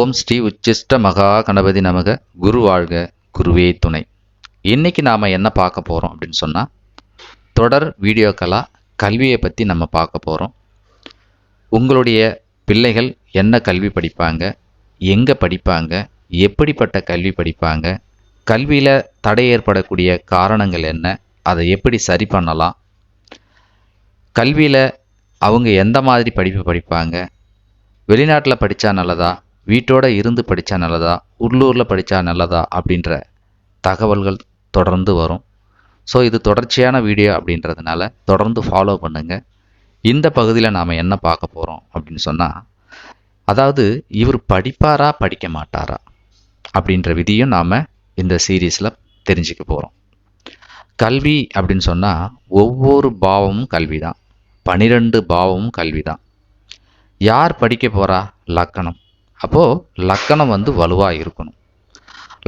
ஓம் ஸ்ரீ உச்சிஷ்ட மகா கணபதி நமக. குரு வாழ்க குருவே துணை. இன்றைக்கி நாம் என்ன பார்க்க போகிறோம் அப்படின்னு சொன்னால் தொடர் வீடியோக்களாக கல்வியை பற்றி நம்ம பார்க்க போகிறோம் உங்களுடைய பிள்ளைகள் என்ன கல்வி படிப்பாங்க எங்கே படிப்பாங்க எப்படிப்பட்ட கல்வி படிப்பாங்க கல்வியில் தடை ஏற்படக்கூடிய காரணங்கள் என்ன அதை எப்படி சரி பண்ணலாம் கல்வியில் அவங்க எந்த மாதிரி படிப்பு படிப்பாங்க வெளிநாட்டில் படித்தா நல்லதா வீட்டோட இருந்து படித்தா நல்லதா? உள்ளூரில் படித்தா நல்லதா? அப்படின்ற தகவல்கள் தொடர்ந்து வரும். ஸோ இது தொடர்ச்சியான வீடியோ அப்படின்றதுனால தொடர்ந்து ஃபாலோ பண்ணுங்கள் இந்த பகுதியில் நாம் என்ன பார்க்க போகிறோம் அப்படின்னு சொன்னால் அதாவது இவர் படிப்பாரா படிக்க மாட்டாரா? அப்படின்ற விதியும் நாம் இந்த சீரீஸில் தெரிஞ்சுக்க போகிறோம் கல்வி அப்படின்னு சொன்னால் ஒவ்வொரு பாவமும் கல்வி தான் பனிரெண்டு பாவமும் கல்வி தான் யார் படிக்க போகிறா லக்கணம். அப்போது லக்கணம் வந்து வலுவாக இருக்கணும்.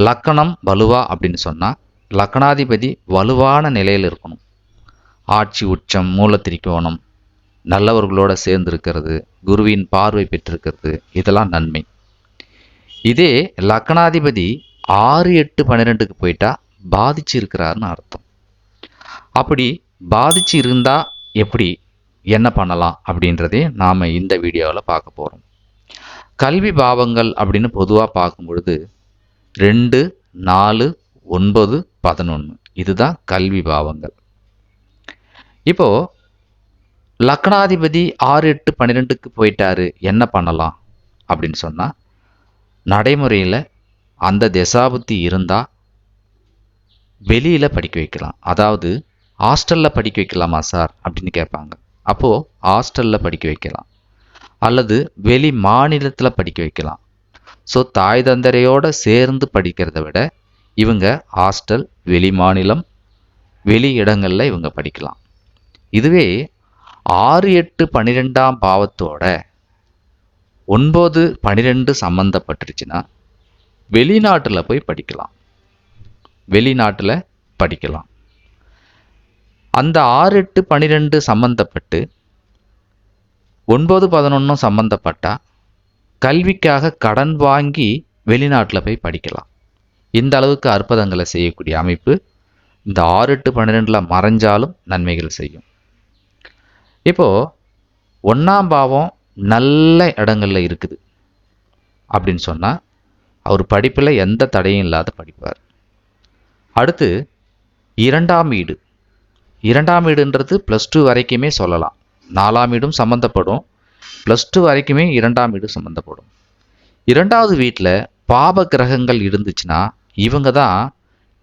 லக்கணம் வலுவா அப்படின்னு சொன்னால் லக்கணாதிபதி வலுவான நிலையில் இருக்கணும். ஆட்சி உச்சம் மூலத்திரிக்கோணம் நல்லவர்களோட சேர்ந்திருக்கிறது குருவின் பார்வை பெற்றிருக்கிறது இதெல்லாம் நன்மை. இதே லக்கணாதிபதி ஆறு எட்டு பன்னிரெண்டுக்கு போயிட்டா பாதிச்சு இருக்கிறாருன்னு அர்த்தம். அப்படி பாதிச்சு இருந்தால் எப்படி என்ன பண்ணலாம் அப்படின்றதே நாம் இந்த வீடியோவில் பார்க்க போகிறோம் கல்வி பாவங்கள் அப்படின்னு பொதுவாக பார்க்கும் பொழுது ரெண்டு நாலு ஒன்பது பதினொன்று இதுதான் கல்வி பாவங்கள். இப்போ லக்னாதிபதி ஆறு எட்டு பன்னிரெண்டுக்கு போயிட்டாரு. என்ன பண்ணலாம்? அப்படின்னு சொன்னால் நடைமுறையில் அந்த தசாபுத்தி இருந்தால் வெளியில் படிக்க வைக்கலாம். அதாவது ஹாஸ்டலில் படிக்க வைக்கலாமா சார்? அப்படின்னு கேட்பாங்க. அப்போது ஹாஸ்டலில் படிக்க வைக்கலாம். அல்லது வெளி மாநிலத்தில் படிக்க வைக்கலாம். ஸோ தாய் தந்தரையோடு சேர்ந்து படிக்கிறத விட இவங்க ஹாஸ்டல் வெளி மாநிலம் வெளி இடங்களில் இவங்க படிக்கலாம். இதுவே ஆறு எட்டு பன்னிரெண்டாம் பாவத்தோட ஒன்பது பன்னிரெண்டு சம்மந்தப்பட்டுருச்சுன்னா வெளிநாட்டில் போய் படிக்கலாம். வெளிநாட்டில் படிக்கலாம். அந்த ஆறு எட்டு பன்னிரெண்டு சம்மந்தப்பட்டு ஒன்பது பதினொன்றும் சம்மந்தப்பட்டால் கல்விக்காக கடன் வாங்கி வெளிநாட்டில் போய் படிக்கலாம். இந்த அளவுக்கு அற்புதங்களை செய்யக்கூடிய அமைப்பு. இந்த ஆறு எட்டு பன்னிரெண்டில் மறைஞ்சாலும் நன்மைகள் செய்யும். இப்போது ஒன்றாம் பாவம் நல்ல இடங்களில் இருக்குது. அப்படின்னு சொன்னால் அவர் படிப்பில் எந்த தடையும் இல்லாத படிப்பார். அடுத்து இரண்டாம் வீடு. இரண்டாம் வீடுன்றது ப்ளஸ் டூ வரைக்குமே சொல்லலாம். நாலாம் வீடும் சம்மந்தப்படும் ப்ளஸ் டூ வரைக்குமே இரண்டாம் வீடு சம்மந்தப்படும் இரண்டாவது வீட்டில் பாப கிரகங்கள் இருந்துச்சுன்னா இவங்க தான்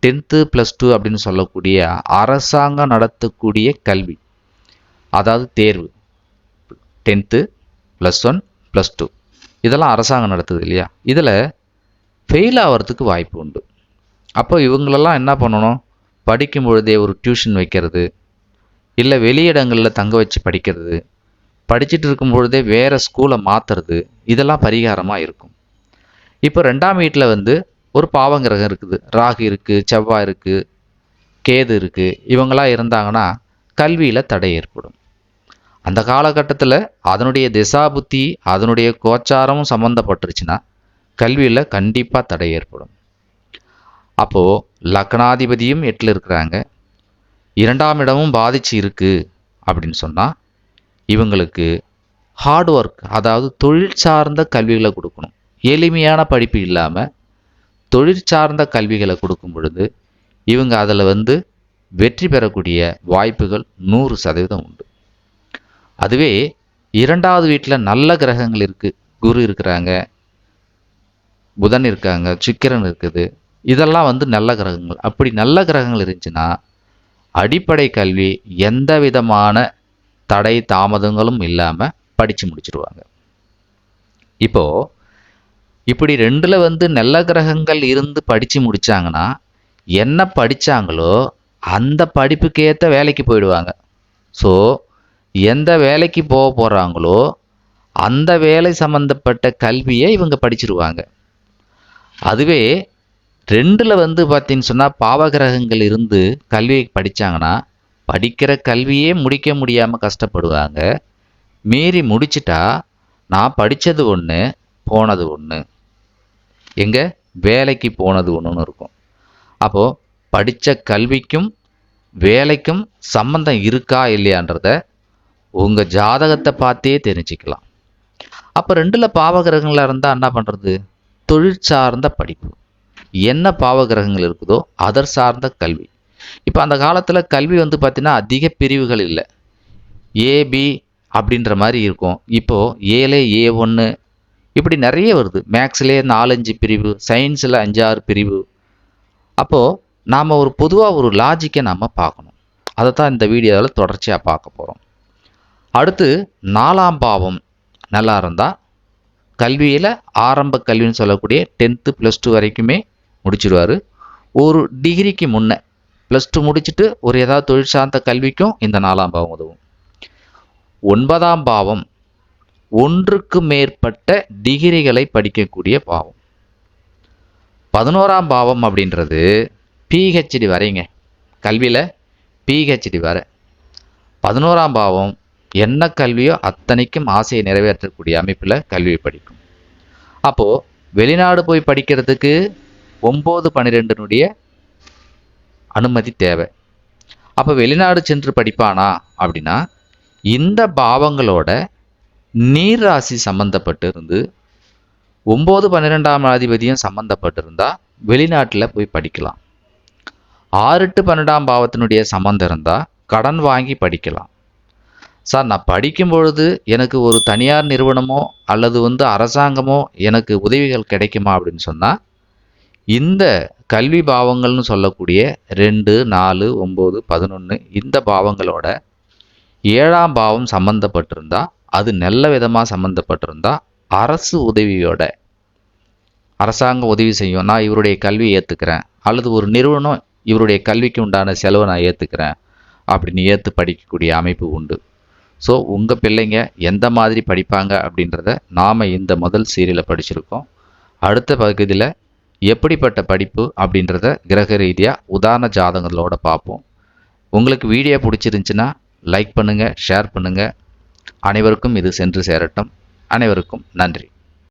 டென்த்து ப்ளஸ் டூ அப்படின்னு சொல்லக்கூடிய அரசாங்கம் நடத்தக்கூடிய கல்வி. அதாவது தேர்வு. Tenth plus one plus two இதெல்லாம் அரசாங்கம் நடத்துது இல்லையா? இதில் ஃபெயில் ஆகிறதுக்கு வாய்ப்பு உண்டு. அப்போ இவங்களெல்லாம் என்ன பண்ணணும்? படிக்கும் பொழுதே ஒரு டியூஷன் வைக்கிறது இல்லை வெளியிடங்களில் தங்க வச்சு படிக்கிறது படிச்சுட்டு இருக்கும் பொழுதே வேறு ஸ்கூலை மாற்றுறது இதெல்லாம் பரிகாரமாக இருக்கும். இப்போ ரெண்டாம் வீட்டில் வந்து ஒரு பாவங்கிரகம் இருக்குது. ராகு இருக்குது செவ்வாய் இருக்குது கேது இருக்குது இவங்களாம் இருந்தாங்கன்னா கல்வியில் தடை ஏற்படும். அந்த காலகட்டத்தில் அதனுடைய திசா புத்தி அதனுடைய கோச்சாரமும் சம்மந்தப்பட்டுருச்சுன்னா கல்வியில் கண்டிப்பாக தடை ஏற்படும். அப்போது லக்னாதிபதியும் எட்டில் இருக்கிறாங்க. இரண்டாம் இடமும் பாதிச்சு இருக்குது அப்படின்னு சொன்னால் இவங்களுக்கு ஹார்ட் ஒர்க் அதாவது தொழில் சார்ந்த கல்விகளை கொடுக்கணும். எளிமையான படிப்பு இல்லாமல் தொழில் சார்ந்த கல்விகளை கொடுக்கும் பொழுது இவங்க அதில் வந்து வெற்றி பெறக்கூடிய வாய்ப்புகள் நூறு சதவீதம் உண்டு. அதுவே இரண்டாவது வீட்டில் நல்ல கிரகங்கள் இருக்குது குரு இருக்கிறாங்க புதன் இருக்காங்க சுக்கிரன் இருக்குது. இதெல்லாம் வந்து நல்ல கிரகங்கள். அப்படி நல்ல கிரகங்கள் இருந்துச்சுன்னா அடிப்படை கல்வி எந்த விதமான தடை தாமதங்களும் இல்லாமல் படித்து முடிச்சிருவாங்க. இப்போது இப்படி ரெண்டில் வந்து நல்ல கிரகங்கள் இருந்து படித்து முடித்தாங்கன்னா என்ன படித்தாங்களோ அந்த படிப்புக்கேற்ற வேலைக்கு போயிடுவாங்க. ஸோ எந்த வேலைக்கு போக போகிறாங்களோ அந்த வேலை சம்மந்தப்பட்ட கல்வியை இவங்க படிச்சிருவாங்க. அதுவே ரெண்டில் வந்து பார்த்தீங்கன்னு சொன்னால் பாவகிரகங்கள் இருந்து கல்வியை படித்தாங்கன்னா படிக்கிற கல்வியே முடிக்க முடியாமல் கஷ்டப்படுவாங்க. மீறி முடிச்சிட்டா நான் படித்தது ஒன்று போனது ஒன்று எங்கே? வேலைக்கு போனது ஒன்றுன்னு இருக்கும். அப்போது படித்த கல்விக்கும் வேலைக்கும் சம்பந்தம் இருக்கா இல்லையான்றத உங்கள் ஜாதகத்தை பார்த்தே தெரிஞ்சுக்கலாம். அப்போ ரெண்டில் பாவகிரகங்களாக இருந்தால் என்ன பண்ணுறது தொழிற்சார்ந்த படிப்பு. என்ன பாவகிரகங்கள் இருக்குதோ அதர் சார்ந்த கல்வி. இப்போ அந்த காலத்தில் கல்வி வந்து பார்த்திங்கன்னா அதிக பிரிவுகள் இல்லை. ஏபி அப்படின்ற மாதிரி இருக்கும். இப்போது ஏலே ஏ ஒன்று இப்படி நிறைய வருது. மேக்ஸ்லேயே நாலஞ்சு பிரிவு சயின்ஸில் அஞ்சாறு பிரிவு. அப்போது நாம் ஒரு பொதுவாக ஒரு லாஜிக்கை நாம் பார்க்கணும். அதை தான் இந்த வீடியோவில் தொடர்ச்சியாக பார்க்க போகிறோம் அடுத்து நாலாம் பாவம் நல்லா இருந்தால் கல்வியில் ஆரம்ப கல்வின்னு சொல்லக்கூடிய டென்த்து ப்ளஸ் டூ வரைக்குமே முடிச்சிடுவார் ஒரு டிகிரிக்கு முன்னே ப்ளஸ் டூ முடிச்சுட்டு ஒரு ஏதாவது தொழில் சார்ந்த கல்விக்கும் இந்த நாலாம் பாவம் உதவும். ஒன்பதாம் பாவம் ஒன்றுக்கு மேற்பட்ட டிகிரிகளை படிக்கக்கூடிய பாவம். பதினோராம் பாவம் அப்படின்றது பிஹெச்டி வரைங்க. கல்வியில் பிஹெச்டி வர. பதினோராம் பாவம் என்ன கல்வியோ அத்தனைக்கும் ஆசையை நிறைவேற்றக்கூடிய அமைப்பில் கல்வி படிக்கும். அப்போது வெளிநாடு போய் படிக்கிறதுக்கு ஒம்பது பன்னிரெண்டினுடைய அனுமதி தேவை. அப்போ வெளிநாடு சென்று படிப்பானா அப்படின்னா இந்த பாவங்களோட நீர் ராசி சம்மந்தப்பட்டு இருந்து ஒம்பது பன்னிரெண்டாம் அதிபதியும் சம்மந்தப்பட்டிருந்தா வெளிநாட்டில் போய் படிக்கலாம். ஆறு டு பன்னெண்டாம் பாவத்தினுடைய சம்மந்தம் இருந்தால் கடன் வாங்கி படிக்கலாம். சார் நான் படிக்கும் பொழுது எனக்கு ஒரு தனியார் நிறுவனமோ அல்லது வந்து அரசாங்கமோ எனக்கு உதவிகள் கிடைக்குமா அப்படின்னு சொன்னால் இந்த கல்வி பாவங்கள்னு சொல்லக்கூடிய ரெண்டு நாலு ஒம்பது பதினொன்று இந்த பாவங்களோட ஏழாம் பாவம் சம்மந்தப்பட்டிருந்தா அது நல்ல விதமாக சம்மந்தப்பட்டிருந்தா அரசு உதவியோட அரசாங்கம் உதவி செய்யும். நான் இவருடைய கல்வியை ஏற்றுக்கிறேன் அல்லது ஒரு நிறுவனம் இவருடைய கல்விக்கு உண்டான செலவை நான் ஏற்றுக்கிறேன் அப்படின்னு ஏற்று படிக்கக்கூடிய அமைப்பு உண்டு. ஸோ உங்கள் பிள்ளைங்க எந்த மாதிரி படிப்பாங்க அப்படின்றத நாம் இந்த முதல் சீரியலை படிச்சிருக்கோம். அடுத்த பகுதியில் எப்படிப்பட்ட படிப்பு அப்படின்றத கிரக ரீதியாக உதாரண ஜாதகங்களோட பார்ப்போம். உங்களுக்கு வீடியோ பிடிச்சிருந்துச்சுன்னா லைக் பண்ணுங்கள் ஷேர் பண்ணுங்கள் அனைவருக்கும் இது சென்று சேரட்டும். அனைவருக்கும் நன்றி.